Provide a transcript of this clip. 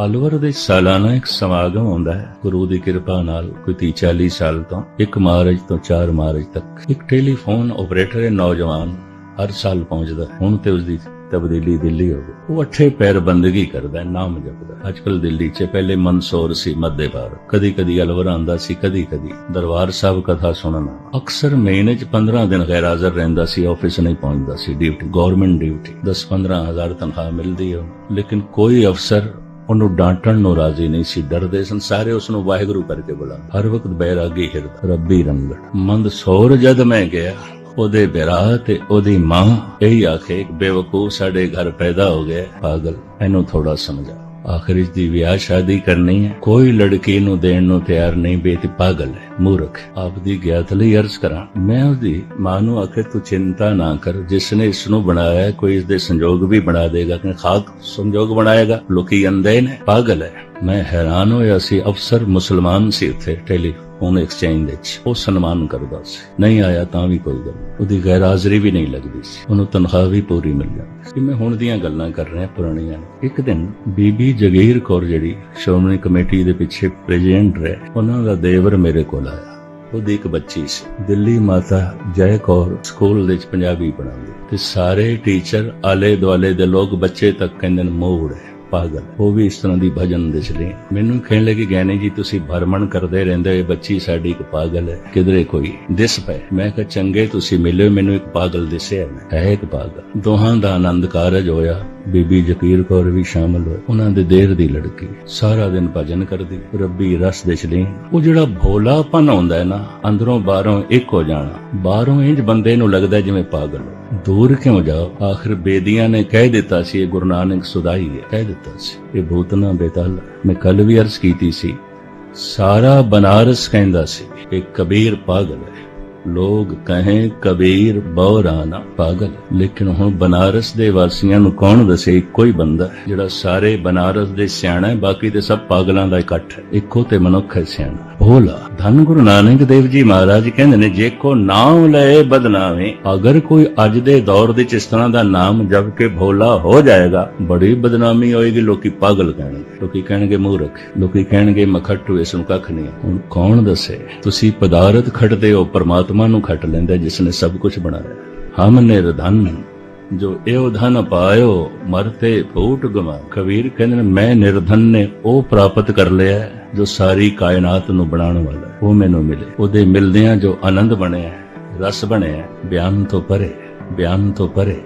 ਅਲਵਰ ਦੇ ਸਾਲਾਨਾ ਇੱਕ ਸਮਾਗਮ ਹੁੰਦਾ ਹੈ। ਗੁਰੂ ਦੀ ਕਿਰਪਾ ਨਾਲ ਕੋਈ 30 40 ਸਾਲ ਤੋਂ 1 ਮਾਰਚ ਤੋਂ 4 ਮਾਰਚ ਤੱਕ ਇੱਕ ਟੈਲੀਫੋਨ ਆਪਰੇਟਰ ਹੈ ਨੌਜਵਾਨ ਹਰ ਸਾਲ ਪਹੁੰਚਦਾ ਹੁਣ ਤੇ ਉਸ ਦੀ ਤਬਦੀਲੀ ਦਿੱਲੀ ਹੋ ਗਈ। ਉਹ ਅੱਠੇ ਪੈਰ ਬੰਦਗੀ ਕਰਦਾ ਨਾਮ ਜਪਦਾ ਅੱਜਕੱਲ ਦਿੱਲੀ 'ਚ ਪਹਿਲੇ ਮਨਸੂਰ ਸੀ ਮੱਦੇ ਭਾਰ ਕਦੀ ਕਦੀ ਅਲਵਰ ਆਂਦਾ ਸੀ ਕਦੀ ਕਦੀ ਦਰਬਾਰ ਸਾਹਿਬ ਕਥਾ ਸੁਣਨਾ ਅਕਸਰ ਮਹੀਨੇ 'ਚ 15 ਦਿਨ ਗੈਰ ਹਾਜ਼ਰ ਰਹਿੰਦਾ ਸੀ, ਆਫਿਸ ਨਹੀਂ ਪਹੁੰਚਦਾ ਸੀ। Duty government duty. 10-15 ਹਜ਼ਾਰ ਤਨਖਾਹ ਮਿਲਦੀ ਹੈ। ਲੇਕਿਨ ਕੋਈ ਅਫਸਰ ਉਹਨੂੰ ਡਾਂਟਣ ਨੂੰ ਰਾਜ਼ੀ ਨਹੀਂ ਸੀ, ਡਰਦੇ ਸਨ, ਸਾਰੇ ਉਸ ਨੂੰ ਵਾਹਿਗੁਰੂ ਕਰਕੇ ਬੁਲਾਉਂਦੇ। ਹਰ ਵਕਤ ਬੈਰਾਗੀ ਹਿਰਦਾ, ਰੱਬੀ ਰੰਗੜ। ਮੰਦ ਸੌਰ ਜਦ ਮੈਂ ਗਿਆ, ਉਹਦੇ ਬਿਰਾ ਤੇ ਉਹਦੀ ਮਾਂ, ਇਹੀ ਆਖੇ ਬੇਵਕੂਫ ਸਾਡੇ ਘਰ ਪੈਦਾ ਹੋ ਗਿਆ, ਪਾਗਲ, ਇਹਨੂੰ ਥੋੜਾ ਸਮਝਾ। ਆਖਰ ਇਸ ਦੀ ਵਿਆਹ ਸ਼ਾਦੀ ਕਰਨੀ ਹੈ। ਕੋਈ ਲੜਕੀ ਨੂੰ ਦੇਣ ਨੂੰ ਤਿਆਰ ਨਹੀਂ, ਬੇਟੀ ਪਾਗਲ ਹੈ, ਮੂਰਖ ਆਪ ਦੀ ਗਿਆਤ ਲਈ ਅਰਜ਼ ਕਰਾਂ। ਮੈਂ ਉਹਦੀ ਮਾਂ ਨੂੰ ਆਖੇ ਤੂੰ ਚਿੰਤਾ ਨਾ ਕਰ। ਜਿਸ ਨੇ ਇਸ ਨੂੰ ਬਣਾਇਆ ਕੋਈ ਇਸ ਦੇ ਸੰਜੋਗ ਵੀ ਬਣਾ ਦੇਗਾ ਕਿ ਖਾਕ ਸੰਜੋਗ ਬਣਾਏਗਾ। ਲੋਕੀ ਅੰਧੇ ਨੇ, ਪਾਗਲ ਹੈ। ਮੈਂ ਹੈਰਾਨ ਹੋਇਆ ਸੀ, ਅਫਸਰ ਮੁਸਲਮਾਨ ਸੀ ਉੱਥੇ ਟੈਲੀਫੋਨ ਐਕਸਚੇਂਜ ਵਿੱਚ? ਉਹ ਸਨਮਾਨ ਕਰਦਾ ਸੀ। ਨਹੀਂ ਆਇਆ ਤਾਂ ਵੀ ਕੋਈ ਗੱਲ ਉਹਦੀ ਗੈਰ ਹਾਜ਼ਰੀ ਵੀ ਨਹੀਂ ਲੱਗਦੀ ਸੀ। ਉਹਨੂੰ ਤਨਖਾਹ ਵੀ ਪੂਰੀ ਮਿਲ ਜਾਂਦੀ ਸੀ। ਮੈਂ ਹੁਣ ਦੀਆਂ ਗੱਲਾਂ ਕਰ ਰਿਹਾ ਪੁਰਾਣੀਆਂ ਇੱਕ ਦਿਨ ਬੀਬੀ ਜਗੀਰ ਕੌਰ ਜਿਹੜੀ ਸ਼੍ਰੋਮਣੀ ਕਮੇਟੀ ਦੇ ਪਿੱਛੇ ਪ੍ਰੈਜ਼ੀਡੈਂਟ ਰਹੇ, ਉਹਨਾਂ ਦਾ ਦੇਵਰ ਮੇਰੇ ਕੋਲ ਆਇਆ। ਉਹਦੀ ਇੱਕ ਬੱਚੀ ਸੀ। ਦਿੱਲੀ ਮਾਤਾ ਜੈ ਕੌਰ ਸਕੂਲ ਵਿੱਚ ਪੰਜਾਬੀ ਪੜ੍ਹਾਉਂਦੀ। ਤੇ ਸਾਰੇ ਟੀਚਰ ਆਲੇ ਦੁਆਲੇ ਦੇ ਲੋਕ ਬੱਚੇ ਤੱਕ ਕਹਿੰਦੇ ਨੇ, ਮੋੜ ਹੈ। ਪਾਗਲ। ਉਹ ਵੀ ਇਸ ਤਰ੍ਹਾਂ ਦੀ ਭਜਨ ਦੇ ਰਹੀ ਮੈਨੂੰ ਕਹਿਣ ਲੱਗੇ ਗਿਆਨੀ ਜੀ, ਤੁਸੀਂ ਭਰਮਣ ਕਰਦੇ ਰਹਿੰਦੇ ਹੋ ਬੱਚੀ ਸਾਡੀ ਇੱਕ ਪਾਗਲ ਹੈ। ਕਿਧਰੇ ਕੋਈ ਦਿਸ ਪਏ। ਮੈਂ ਕਿਹਾ, ਚੰਗੇ ਤੁਸੀਂ ਮਿਲੇ ਮੈਨੂੰ ਇੱਕ ਪਾਗਲ ਦਿਸਿਆ ਹੈ ਇੱਕ ਪਾਗਲ। ਦੋਹਾਂ ਦਾ ਆਨੰਦ ਕਾਰਜ ਹੋਇਆ। ਬੀਬੀ ਜਕੀਰ ਕੌਰ ਵੀ ਸ਼ਾਮਲ ਹੋਏ। ਉਹਨਾਂ ਦੇ ਦੇਰ ਦੀ ਲੜਕੀ ਸਾਰਾ ਦਿਨ ਭਜਨ ਕਰਦੀ। ਰੱਬੀ ਰਸ ਦੇ ਲਈ ਉਹ ਜਿਹੜਾ ਭੋਲਾਪਨ ਆਉਂਦਾ ਹੈ ਨਾ, ਅੰਦਰੋਂ ਬਾਹਰੋਂ ਇੱਕ ਹੋ ਜਾਣਾ। ਬਾਹਰੋਂ ਇੰਜ ਬੰਦੇ ਨੂੰ ਲੱਗਦਾ ਜਿਵੇਂ ਪਾਗਲ। ਦੂਰ ਕਿਉਂ ਜਾਓ? ਆਖਰ ਬੇਦੀਆਂ ਨੇ ਕਹਿ ਦਿੱਤਾ ਸੀ, ਇਹ ਗੁਰੂ ਨਾਨਕ ਸੁਦਾਈ ਹੈ। ਕਹਿ ਦਿੱਤਾ। ਸੀ। ਇਹ ਭੂਤਨਾ ਬੇਤਲ ਮੈਂ ਕੱਲ ਵੀ ਅਰਜ਼ ਕੀਤੀ ਸੀ। ਸਾਰਾ ਬਨਾਰਸ ਕਹਿੰਦਾ ਸੀ ਕਿ ਕਬੀਰ ਪਾਗਲ ਹੈ। ਲੋਕ ਕਹੇ ਕਬੀਰ ਬੌਰਾਨਾ ਪਾਗਲ ਲੇਕਿਨ ਹੁਣ ਬਨਾਰਸ ਦੇ ਵਾਸੀਆਂ ਨੂੰ ਕੌਣ ਦੱਸੇ? ਇੱਕੋ ਹੀ ਬੰਦਾ ਜਿਹੜਾ ਸਾਰੇ ਬਨਾਰਸ ਦੇ ਸਿਆਣਾ ਹੈ, ਬਾਕੀ ਤੇ ਸਭ ਪਾਗਲਾਂ ਦਾ ਇਕੱਠ ਹੈ। ਇੱਕੋ ਤੇ ਮਨੁੱਖ ਹੈ ਸਿਆਣਾ। ਭੋਲਾ। ਧੰਨ ਗੁਰੂ ਨਾਨਕ ਦੇਵ ਜੀ ਮਹਾਰਾਜ ਕਹਿੰਦੇ ਨੇ, ਜੇ ਕੋ ਨਾਮ ਲਏ ਬਦਨਾਮੇ, ਅਗਰ ਕੋਈ ਅੱਜ ਦੇ ਦੌਰ ਦੇ ਇਸ ਤਰ੍ਹਾਂ ਦਾ ਨਾਮ ਜਪ ਕੇ ਭੋਲਾ ਹੋ ਜਾਏਗਾ, ਬੜੀ ਬਦਨਾਮੀ ਹੋਏਗੀ, ਲੋਕੀ ਪਾਗਲ ਕਹਿਣਗੇ। ਲੋਕੀ ਕਹਿਣਗੇ ਮੂਰਖ, ਲੋਕੀ ਕਹਿਣਗੇ ਮਖੱਟੂ, ਇਸ ਨੂੰ ਕੱਖ ਨਹੀਂ। ਹੁਣ ਕੌਣ ਦੱਸੇ? ਤੁਸੀਂ ਪਦਾਰਥ ਖਟਦੇ ਹੋ, ਪਰਮਾਤਮਾ ਨੂੰ ਖੱਟ ਲੈਂਦਾ, ਜਿਸ ਨੇ ਸਭ ਕੁਝ ਬਣਾਇਆ। ਹਮ ਨਿਰਧਨ। ਜੋ ਇਹੋ ਧਨ ਪਾਇਓ ਮਰਤੇ ਫੂਟ ਗਵਾ ਕਬੀਰ ਕਹਿੰਦੇ ਨੇ ਮੈਂ ਨਿਰਧਨ ਨੇ ਉਹ ਪ੍ਰਾਪਤ ਕਰ ਲਿਆ ਜੋ ਸਾਰੀ ਕਾਇਨਾਤ ਨੂੰ ਬਣਾਉਣ ਵਾਲਾ ਉਹ ਮੈਨੂੰ ਮਿਲੇ। ਉਹਦੇ ਮਿਲਦਿਆਂ ਜੋ ਆਨੰਦ ਬਣਿਆ ਹੈ, ਰਸ ਬਣਿਆ ਹੈ, ਬਿਆਨ ਤੋਂ ਪਰੇ ਬਿਆਨ ਤੋਂ ਪਰੇ